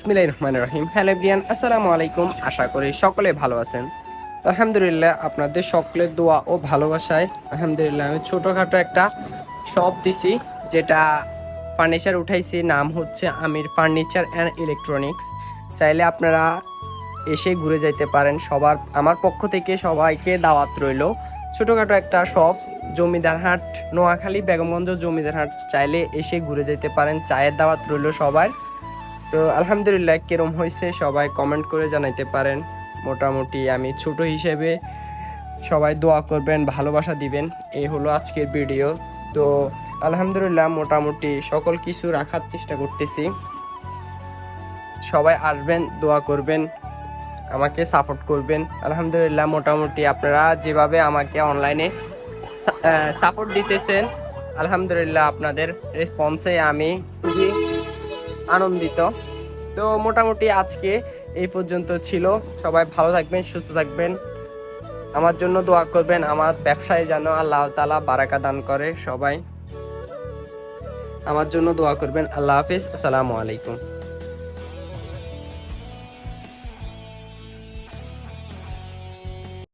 বিসমিল্লাহ রহমান রহিম হ্যালো বিয়ান আসসালামু আলাইকুম। আশা করি সকলে ভালো আছেন। আলহামদুলিল্লাহ, আপনাদের সকলের দোয়া ও ভালোবাসায় আলহামদুলিল্লাহ, আমি ছোটোখাটো একটা শপ দিছি, যেটা ফার্নিচার উঠাইছি। নাম হচ্ছে আমির ফার্নিচার অ্যান্ড ইলেকট্রনিক্স চাইলে আপনারা এসে ঘুরে যাইতে পারেন। সবার, আমার পক্ষ থেকে সবাইকে দাওয়াত রইল। ছোটোখাটো একটা শপ জমিদারহাট নোয়াখালী, বেগমগঞ্জ জমিদারহাট চাইলে এসে ঘুরে যেতে পারেন। চায়ের দাওয়াত রইল সবার। তো আলহামদুলিল্লাহ কিরম হয়েছে সবাই কমেন্ট করে জানাইতে পারেন। মোটামুটি আমি ছোট হিসেবে সবাই দোয়া করবেন, ভালোবাসা দিবেন। এই হলো আজকের ভিডিও তো আলহামদুলিল্লাহ মোটামুটি সকল কিছু রাখার চেষ্টা করতেছি। সবাই আসবেন, দোয়া করবেন, আমাকে সাপোর্ট করবেন। আলহামদুলিল্লাহ মোটামুটি আপনারা যেভাবে আমাকে অনলাইনে সাপোর্ট দিতেছেন, আলহামদুলিল্লাহ আপনাদের রেসপন্সে আমি খুবই আনন্দিত। তো মোটামুটি আজকে এই পর্যন্ত ছিল। সবাই ভালো থাকবেন, সুস্থ থাকবেন। আমার জন্য দোয়া করবেন, আমার ব্যবসায় যেন আল্লাহ তালা বারাকা দান করে সবাই। আমার জন্য দোয়া করবেন, আল্লাহ হাফিজ। আসসালামু আলাইকুম।